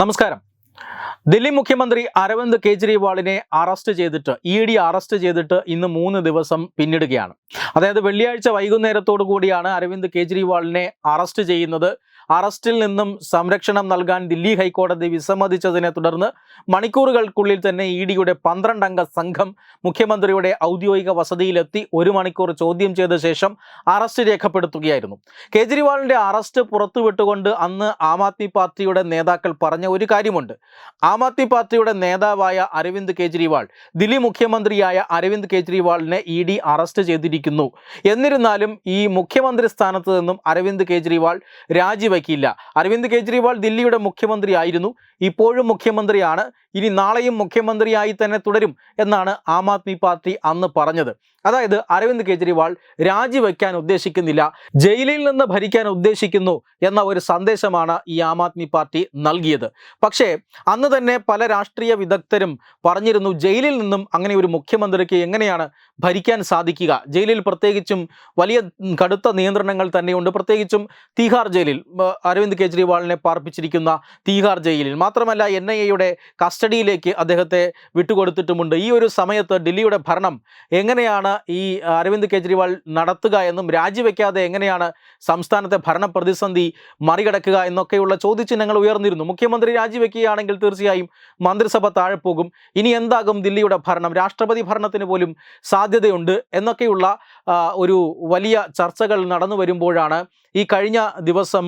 നമസ്കാരം. ദില്ലി മുഖ്യമന്ത്രി അരവിന്ദ് കെജ്രിവാളിനെ അറസ്റ്റ് ചെയ്തിട്ട് ഇ ഡി അറസ്റ്റ് ചെയ്തിട്ട് ഇന്ന് മൂന്ന് ദിവസം പിന്നിടുകയാണ്. അതായത് വെള്ളിയാഴ്ച വൈകുന്നേരത്തോടു കൂടിയാണ് അരവിന്ദ് കെജ്രിവാളിനെ അറസ്റ്റ് ചെയ്യുന്നത്. അറസ്റ്റിൽ നിന്നും സംരക്ഷണം നൽകാൻ ദില്ലി ഹൈക്കോടതി വിസമ്മതിച്ചതിനെ തുടർന്ന് മണിക്കൂറുകൾക്കുള്ളിൽ തന്നെ ഇ ഡിയുടെ പന്ത്രണ്ടംഗ സംഘം മുഖ്യമന്ത്രിയുടെ ഔദ്യോഗിക വസതിയിലെത്തി ഒരു മണിക്കൂർ ചോദ്യം ചെയ്ത ശേഷം അറസ്റ്റ് രേഖപ്പെടുത്തുകയായിരുന്നു. കേജ്രിവാളിന്റെ അറസ്റ്റ് പുറത്തുവിട്ടുകൊണ്ട് അന്ന് ആം ആദ്മി പാർട്ടിയുടെ നേതാക്കൾ പറഞ്ഞ ഒരു കാര്യമുണ്ട്. ആദ്മി പാർട്ടിയുടെ നേതാവായ അരവിന്ദ് കെജ്രിവാൾ ദില്ലി മുഖ്യമന്ത്രിയായ അരവിന്ദ് കെജ്രിവാളിനെ ഇ ഡി അറസ്റ്റ് ചെയ്തിരിക്കുന്നു. എന്നിരുന്നാലും ഈ മുഖ്യമന്ത്രി സ്ഥാനത്ത് നിന്നും അരവിന്ദ് കെജ്രിവാൾ രാജിവെക്കില്ല അരവിന്ദ് കെജ്രിവാൾ ദില്ലിയുടെ മുഖ്യമന്ത്രി ആയിരുന്നു ഇപ്പോഴും മുഖ്യമന്ത്രിയാണ്. ഇനി നാളെയും മുഖ്യമന്ത്രിയായി തന്നെ തുടരും എന്നാണ് ആം ആദ്മി പാർട്ടി അന്ന് പറഞ്ഞത്. അതായത് അരവിന്ദ് കെജ്രിവാൾ രാജിവെക്കാൻ ഉദ്ദേശിക്കുന്നില്ല ജയിലിൽ നിന്ന് ഭരിക്കാൻ ഉദ്ദേശിക്കുന്നു എന്ന ഒരു സന്ദേശമാണ് ഈ ആം ആദ്മി പാർട്ടി നൽകിയത്. പക്ഷേ അന്ന് തന്നെ പല രാഷ്ട്രീയ വിദഗ്ധരും പറഞ്ഞിരുന്നു ജയിലിൽ നിന്നും അങ്ങനെ ഒരു മുഖ്യമന്ത്രിക്ക് എങ്ങനെയാണ് ഭരിക്കാൻ സാധിക്കുക? ജയിലിൽ പ്രത്യേകിച്ചും വലിയ കടുത്ത നിയന്ത്രണങ്ങൾ തന്നെയുണ്ട്. പ്രത്യേകിച്ചും തീഹാർ ജയിലിൽ അരവിന്ദ് കെജ്രിവാളിനെ പാർപ്പിച്ചിരിക്കുന്ന തീഹാർ ജയിലിൽ. മാത്രമല്ല എൻ ഐ എയുടെ കസ്റ്റഡിയിലേക്ക് അദ്ദേഹത്തെ വിട്ടുകൊടുത്തിട്ടുമുണ്ട്. ഈ ഒരു സമയത്ത് ഡൽഹിയുടെ ഭരണം എങ്ങനെയാണ് ഈ അരവിന്ദ് കെജ്രിവാൾ നടത്തുക എന്നും രാജിവെക്കാതെ എങ്ങനെയാണ് സംസ്ഥാനത്തെ ഭരണ പ്രതിസന്ധി മറികടക്കുക എന്നൊക്കെയുള്ള ചോദ്യചിഹ്നങ്ങൾ ഉയർന്നിരുന്നു. മുഖ്യമന്ത്രി രാജിവെക്കുകയാണെങ്കിൽ തീർച്ചയായും മന്ത്രിസഭ താഴെ പോകും. ഇനി എന്താകും ദില്ലിയുടെ ഭരണം? രാഷ്ട്രപതി ഭരണത്തിന് പോലും സാധ്യതയുണ്ട് എന്നൊക്കെയുള്ള ഒരു വലിയ ചർച്ചകൾ നടന്നു വരുമ്പോഴാണ് ഈ കഴിഞ്ഞ ദിവസം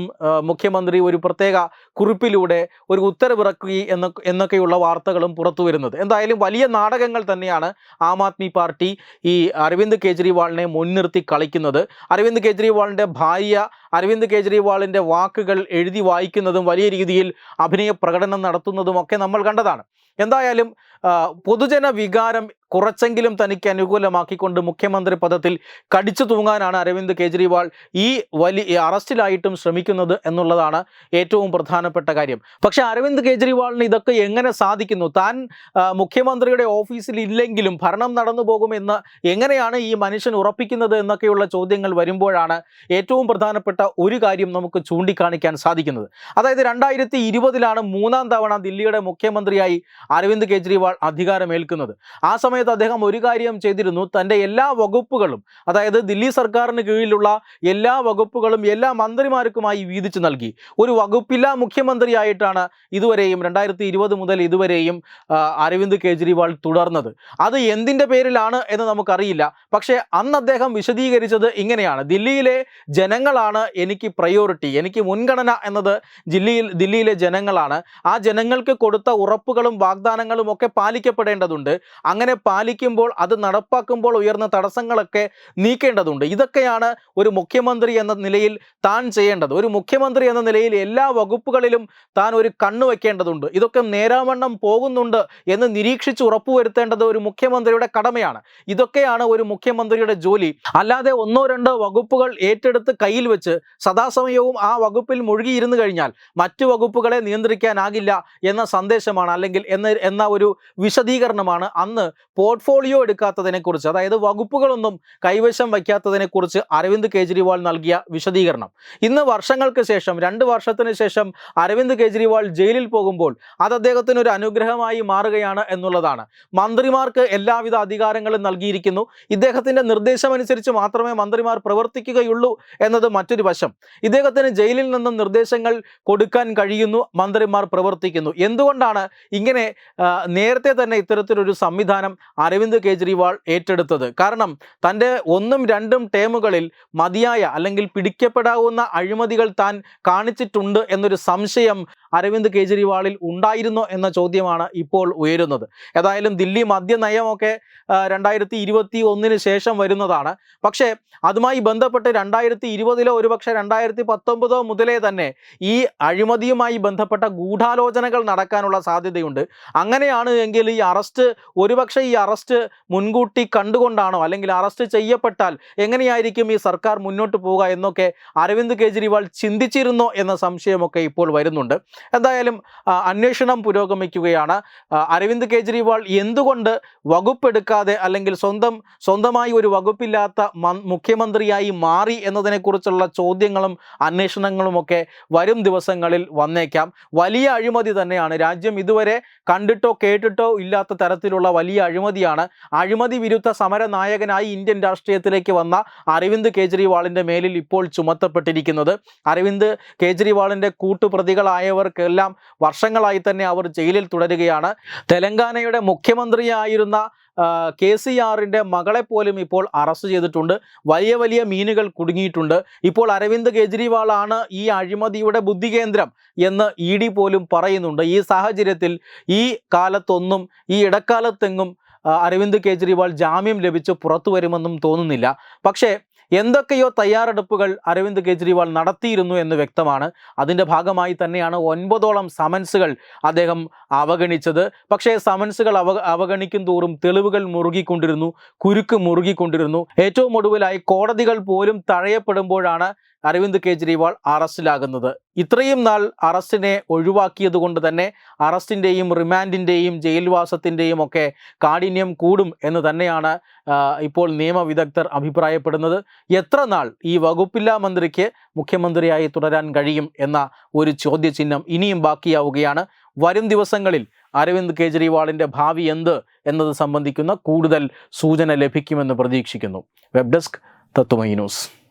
മുഖ്യമന്ത്രി ഒരു പ്രത്യേക കുറിപ്പിലൂടെ ഒരു ഉത്തരവിറക്കി എന്ന എന്നൊക്കെയുള്ള വാർത്തകളും പുറത്തു വരുന്നത്. എന്തായാലും വലിയ നാടകങ്ങൾ തന്നെയാണ് ആം ആദ്മി പാർട്ടി ഈ അരവിന്ദ് കെജ്രിവാളിനെ മുൻനിർത്തി കളിക്കുന്നത്. അരവിന്ദ് കെജ്രിവാളിന്റെ ഭാര്യ അരവിന്ദ് കേജ്രിവാളിന്റെ വാക്കുകൾ എഴുതി വായിക്കുന്നതും വലിയ രീതിയിൽ അഭിനയ പ്രകടനം നടത്തുന്നതും ഒക്കെ നമ്മൾ കണ്ടതാണ്. എന്തായാലും പൊതുജന വികാരം കുറച്ചെങ്കിലും തനിക്ക് അനുകൂലമാക്കിക്കൊണ്ട് മുഖ്യമന്ത്രി പദത്തിൽ കടിച്ചു തൂങ്ങാനാണ് അരവിന്ദ് കേജ്രിവാൾ ഈ വലിയ അറസ്റ്റിലായിട്ടും ശ്രമിക്കുന്നത് എന്നുള്ളതാണ് ഏറ്റവും പ്രധാനപ്പെട്ട കാര്യം. പക്ഷെ അരവിന്ദ് കേജ്രിവാളിന് ഇതൊക്കെ എങ്ങനെ സാധിക്കുന്നു? താൻ മുഖ്യമന്ത്രിയുടെ ഓഫീസിൽ ഇല്ലെങ്കിലും ഭരണം നടന്നു പോകുമെന്ന് എങ്ങനെയാണ് ഈ മനുഷ്യൻ ഉറപ്പിക്കുന്നത് എന്നൊക്കെയുള്ള ചോദ്യങ്ങൾ വരുമ്പോഴാണ് ഏറ്റവും പ്രധാനപ്പെട്ട ഒരു കാര്യം നമുക്ക് ചൂണ്ടിക്കാണിക്കാൻ സാധിക്കുന്നത്. അതായത് രണ്ടായിരത്തി ഇരുപതിലാണ് മൂന്നാം തവണ ദില്ലിയുടെ മുഖ്യമന്ത്രിയായി അരവിന്ദ് കെജ്രിവാൾ അധികാരമേൽക്കുന്നത്. ആ സമയത്ത് അദ്ദേഹം ഒരു കാര്യം ചെയ്തിരുന്നു. തന്റെ എല്ലാ വകുപ്പുകളും അതായത് ദില്ലി സർക്കാരിന് കീഴിലുള്ള എല്ലാ വകുപ്പുകളും എല്ലാ മന്ത്രിമാർക്കുമായി വീതിച്ചു നൽകി. ഒരു വകുപ്പില്ലാ മുഖ്യമന്ത്രിയായിട്ടാണ് ഇതുവരെയും രണ്ടായിരത്തി ഇരുപത് മുതൽ ഇതുവരെയും അരവിന്ദ് കെജ്രിവാൾ തുടർന്നത്. അത് എന്തിന്റെ പേരിലാണ് എന്ന് നമുക്കറിയില്ല. പക്ഷേ അന്ന് അദ്ദേഹം വിശദീകരിച്ചത് ഇങ്ങനെയാണ്. ദില്ലിയിലെ ജനങ്ങളാണ് എനിക്ക് പ്രയോറിറ്റി എനിക്ക് മുൻഗണന എന്നത് ജില്ലയിൽ ദില്ലിയിലെ ജനങ്ങളാണ്. ആ ജനങ്ങൾക്ക് കൊടുത്ത ഉറപ്പുകളും വാഗ്ദാനങ്ങളും ഒക്കെ പാലിക്കപ്പെടേണ്ടതുണ്ട്. അങ്ങനെ പാലിക്കുമ്പോൾ അത് നടപ്പാക്കുമ്പോൾ ഉയർന്ന തടസ്സങ്ങളൊക്കെ നീക്കേണ്ടതുണ്ട്. ഇതൊക്കെയാണ് ഒരു മുഖ്യമന്ത്രി എന്ന നിലയിൽ താൻ ചെയ്യേണ്ടത്. ഒരു മുഖ്യമന്ത്രി എന്ന നിലയിൽ എല്ലാ വകുപ്പുകളിലും താൻ ഒരു കണ്ണു വയ്ക്കേണ്ടതുണ്ട്. ഇതൊക്കെ നേരാവണ്ണം പോകുന്നുണ്ട് എന്ന് നിരീക്ഷിച്ച് ഉറപ്പുവരുത്തേണ്ടത് ഒരു മുഖ്യമന്ത്രിയുടെ കടമയാണ്. ഇതൊക്കെയാണ് ഒരു മുഖ്യമന്ത്രിയുടെ ജോലി. അല്ലാതെ ഒന്നോ രണ്ടോ വകുപ്പുകൾ ഏറ്റെടുത്ത് കയ്യിൽ വെച്ച് സദാസമയവും ആ വകുപ്പിൽ മുഴുകിയിരുന്നു കഴിഞ്ഞാൽ മറ്റു വകുപ്പുകളെ നിയന്ത്രിക്കാനാകില്ല എന്ന സന്ദേശമാണ് അല്ലെങ്കിൽ എന്ന ഒരു വിശദീകരണമാണ് അന്ന് പോർട്ട്ഫോളിയോ എടുക്കാത്തതിനെക്കുറിച്ച് അതായത് വകുപ്പുകളൊന്നും കൈവശം വയ്ക്കാത്തതിനെക്കുറിച്ച് അരവിന്ദ് കേജ്രിവാൾ നൽകിയ വിശദീകരണം. ഇന്ന് വർഷങ്ങൾക്ക് ശേഷം രണ്ട് വർഷത്തിന് ശേഷം അരവിന്ദ് കേജ്രിവാൾ ജയിലിൽ പോകുമ്പോൾ അത് അദ്ദേഹത്തിന് ഒരു അനുഗ്രഹമായി മാറുകയാണ് എന്നുള്ളതാണ്. മന്ത്രിമാർക്ക് എല്ലാവിധ അധികാരങ്ങളും നൽകിയിരിക്കുന്നു. ഇദ്ദേഹത്തിന്റെ നിർദ്ദേശമനുസരിച്ച് മാത്രമേ മന്ത്രിമാർ പ്രവർത്തിക്കുകയുള്ളൂ എന്നത് മറ്റൊരു വശം. ഇദ്ദേഹത്തിന് ജയിലിൽ നിന്നും നിർദ്ദേശങ്ങൾ കൊടുക്കാൻ കഴിയുന്നു മന്ത്രിമാർ പ്രവർത്തിക്കുന്നു. എന്തുകൊണ്ടാണ് ഇങ്ങനെ നേരത്തെ തന്നെ ഇത്തരത്തിലൊരു സംവിധാനം അരവിന്ദ് കേജ്രിവാൾ ഏറ്റെടുത്തത്? കാരണം തന്റെ ഒന്നും രണ്ടും ടേമുകളിൽ മതിയായ അല്ലെങ്കിൽ പിടിക്കപ്പെടാവുന്ന അഴിമതികൾ താൻ കാണിച്ചിട്ടുണ്ട് എന്നൊരു സംശയം അരവിന്ദ് കെജ്രിവാളിൽ ഉണ്ടായിരുന്നോ എന്ന ചോദ്യമാണ് ഇപ്പോൾ ഉയരുന്നത്. ഏതായാലും ദില്ലി മദ്യനയമൊക്കെ രണ്ടായിരത്തി ഇരുപത്തി ഒന്നിന് ശേഷം വരുന്നതാണ്. പക്ഷേ അതുമായി ബന്ധപ്പെട്ട് രണ്ടായിരത്തി ഇരുപതിലോ ഒരുപക്ഷെ രണ്ടായിരത്തി പത്തൊമ്പതോ മുതലേ തന്നെ ഈ അഴിമതിയുമായി ബന്ധപ്പെട്ട ഗൂഢാലോചനകൾ നടക്കാനുള്ള സാധ്യതയുണ്ട്. അങ്ങനെയാണ് എങ്കിൽ ഈ അറസ്റ്റ് ഒരുപക്ഷെ ഈ അറസ്റ്റ് മുൻകൂട്ടി കണ്ടുകൊണ്ടാണോ അല്ലെങ്കിൽ അറസ്റ്റ് ചെയ്യപ്പെട്ടാൽ എങ്ങനെയായിരിക്കും ഈ സർക്കാർ മുന്നോട്ട് പോവുക എന്നൊക്കെ അരവിന്ദ് കെജ്രിവാൾ ചിന്തിച്ചിരുന്നോ എന്ന സംശയമൊക്കെ ഇപ്പോൾ വരുന്നുണ്ട്. എന്തായാലും അന്വേഷണം പുരോഗമിക്കുകയാണ്. അരവിന്ദ് കെജ്രിവാൾ എന്തുകൊണ്ട് വകുപ്പെടുക്കാതെ അല്ലെങ്കിൽ സ്വന്തം സ്വന്തമായി ഒരു വകുപ്പില്ലാത്ത മുഖ്യമന്ത്രിയായി മാറി എന്നതിനെക്കുറിച്ചുള്ള ചോദ്യങ്ങളും അന്വേഷണങ്ങളുമൊക്കെ വരും ദിവസങ്ങളിൽ വന്നേക്കാം. വലിയ അഴിമതി തന്നെയാണ്. രാജ്യം ഇതുവരെ കണ്ടിട്ടോ കേട്ടിട്ടോ ഇല്ലാത്ത തരത്തിലുള്ള വലിയ അഴിമതിയാണ്. അഴിമതി വിരുദ്ധ സമര നായകനായി ഇന്ത്യൻ രാഷ്ട്രീയത്തിലേക്ക് വന്ന അരവിന്ദ് കെജ്രിവാളിന്റെ മേലിൽ ഇപ്പോൾ ചുമത്തപ്പെട്ടിരിക്കുന്നത്. അരവിന്ദ് കെജ്രിവാളിന്റെ കൂട്ടുപ്രതികളായവർക്കെല്ലാം വർഷങ്ങളായി തന്നെ അവർ ജയിലിൽ തുടരുകയാണ്. തെലങ്കാനയുടെ മുഖ്യമന്ത്രിയായിരുന്ന കെ സി ആറിന്റെ മകളെ പോലും ഇപ്പോൾ അറസ്റ്റ് ചെയ്തിട്ടുണ്ട്. വലിയ വലിയ മീനുകൾ കുടുങ്ങിയിട്ടുണ്ട്. ഇപ്പോൾ അരവിന്ദ് കെജ്രിവാളാണ് ഈ അഴിമതിയുടെ ബുദ്ധി കേന്ദ്രം എന്ന് ഇ ഡി പോലും പറയുന്നുണ്ട്. ഈ സാഹചര്യത്തിൽ ഈ കാലത്തൊന്നും ഈ ഇടക്കാലത്തെങ്ങും അരവിന്ദ് കെജ്രിവാൾ ജാമ്യം ലഭിച്ച് പുറത്തു വരുമെന്നും തോന്നുന്നില്ല. പക്ഷേ എന്തൊക്കെയോ തയ്യാറെടുപ്പുകൾ അരവിന്ദ് കെജ്രിവാൾ നടത്തിയിരുന്നു എന്ന് വ്യക്തമാണ്. അതിന്റെ ഭാഗമായി തന്നെയാണ് ഒൻപതോളം സമൻസുകൾ അദ്ദേഹം അവഗണിച്ചത്. പക്ഷേ സമൻസുകൾ അവ അവഗണിക്കും തോറും തെളിവുകൾ മുറുകിക്കൊണ്ടിരുന്നു കുരുക്ക് മുറുകിക്കൊണ്ടിരുന്നു. ഏറ്റവും ഒടുവിലായി കോടതികൾ പോലും തഴയപ്പെടുമ്പോഴാണ് അരവിന്ദ് കെജ്രിവാൾ അറസ്റ്റിലാകുന്നത്. ഇത്രയും നാൾ അറസ്റ്റിനെ ഒഴിവാക്കിയത് കൊണ്ട് തന്നെ അറസ്റ്റിന്റെയും റിമാൻഡിന്റെയും ജയിൽവാസത്തിന്റെയും ഒക്കെ കാഠിന്യം കൂടും എന്ന് തന്നെയാണ് ഇപ്പോൾ നിയമവിദഗ്ധർ അഭിപ്രായപ്പെടുന്നത്. എത്ര നാൾ ഈ വകുപ്പില്ലാ മന്ത്രിക്ക് മുഖ്യമന്ത്രിയായി തുടരാൻ കഴിയും എന്ന ഒരു ചോദ്യചിഹ്നം ഇനിയും ബാക്കിയാവുകയാണ്. വരും ദിവസങ്ങളിൽ അരവിന്ദ് കെജ്രിവാളിന്റെ ഭാവി എന്ത് എന്നത് സംബന്ധിക്കുന്ന കൂടുതൽ സൂചന ലഭിക്കുമെന്ന് പ്രതീക്ഷിക്കുന്നു. Web desk Tatwamayi news.